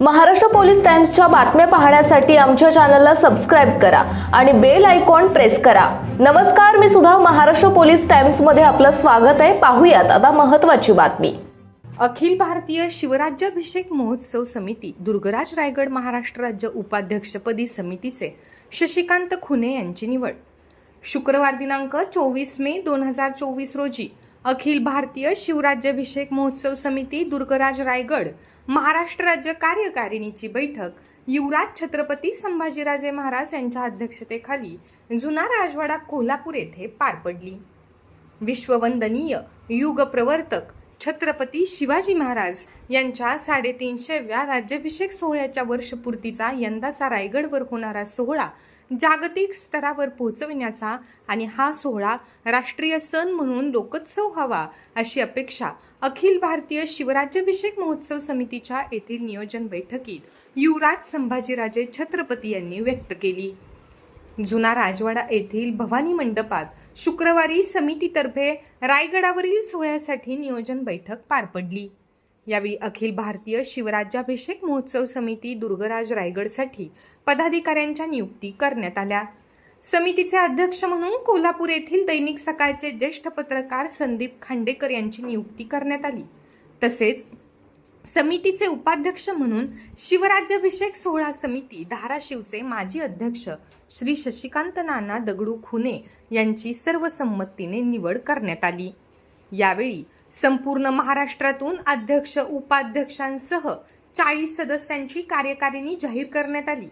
Maharashtra police टाइम्सच्या बातम्या पाहण्यासाठी आमच्या चॅनलला सबस्क्राईब करा आणि बेल आयकॉन प्रेस करा. नमस्कार मी सुद्धा महाराष्ट्र पोलीस टाइम्समध्ये आपलं स्वागत आहे. पाहूयात आता महत्वाची बातमी. अखिल भारतीय शिवराज्याभिषेक महोत्सव समिती दुर्गराज रायगड महाराष्ट्र राज्य उपाध्यक्षपदी समितीचे शशिकांत खुने यांची निवड. शुक्रवार दिनांक चोवीस मे दोन हजार चोवीस रोजी अखिल भारतीय शिवराज्याभिषेक महोत्सव समिती दुर्गराज रायगड महाराष्ट्र राज्य कार्यकारिणीची बैठक युवराज छत्रपती संभाजीराजे महाराज यांच्या अध्यक्षतेखाली जुना राजवाडा कोल्हापूर येथे पार पडली. विश्ववंदनीय युगप्रवर्तक छत्रपती शिवाजी महाराज यांच्या साडेतीनशेव्या राज्याभिषेक सोहळ्याच्या वर्षपूर्तीचा यंदाचा रायगडवर होणारा सोहळा जागतिक स्तरावर पोहोचविण्याचा आणि हा सोहळा राष्ट्रीय सण म्हणून लोकोत्सव व्हावा अशी अपेक्षा अखिल भारतीय शिवराज्याभिषेक महोत्सव समितीच्या येथील नियोजन बैठकीत युवराज संभाजीराजे छत्रपती यांनी व्यक्त केली. जुना राजवाडा येथील भवानी मंडपात शुक्रवारी समितीतर्फे रायगडावरील सोहळ्यासाठी नियोजन बैठक पार पडली. यावेळी अखिल भारतीय शिवराज्याभिषेक महोत्सव समिती दुर्गराज रायगडसाठी पदाधिकाऱ्यांच्या नियुक्ती करण्यात आल्या. समितीचे अध्यक्ष म्हणून कोल्हापूर येथील दैनिक सकाळचे ज्येष्ठ पत्रकार संदीप खांडेकर यांची नियुक्ती करण्यात आली. तसेच समितीचे उपाध्यक्ष म्हणून शिवराज्याभिषेक सोहळा समिती धाराशिवचे माजी अध्यक्ष श्री शशिकांत नाना दगडू खुने यांची सर्वसंमतीने निवड करण्यात आली. यावेळी संपूर्ण महाराष्ट्रातून अध्यक्ष उपाध्यक्षांसह चाळीस सदस्यांची कार्यकारिणी जाहीर करण्यात आली.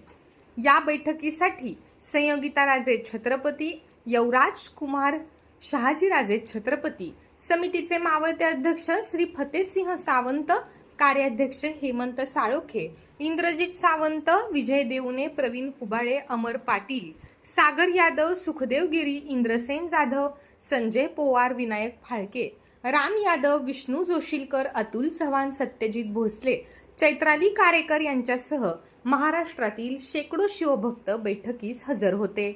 या बैठकीसाठी संयोगिता राजे छत्रपती यवराज कुमार शहाजीराजे छत्रपती समितीचे मावळते अध्यक्ष श्री फतेसिंह सावंत कार्याध्यक्ष हेमंत साळोखे इंद्रजित सावंत विजय देवने प्रवीण हुबाळे अमर पाटील सागर यादव सुखदेव गिरी इंद्रसेन जाधव संजय पोवार विनायक फाळके राम यादव विष्णू जोशीलकर अतुल चव्हाण सत्यजित भोसले चैत्राली कारेकर यांच्यासह महाराष्ट्रातील शेकडो शिवभक्त बैठकीस हजर होते.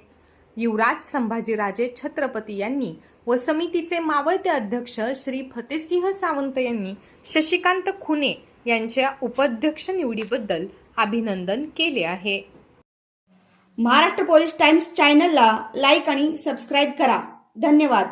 युवराज संभाजीराजे छत्रपती यांनी व समितीचे मावळते अध्यक्ष श्री फतेसिंह सावंत यांनी शशिकांत खुने यांच्या उपाध्यक्ष निवडीबद्दल अभिनंदन केले आहे. महाराष्ट्र पोलीस टाइम्स चॅनलला लाईक आणि सबस्क्राईब करा. धन्यवाद.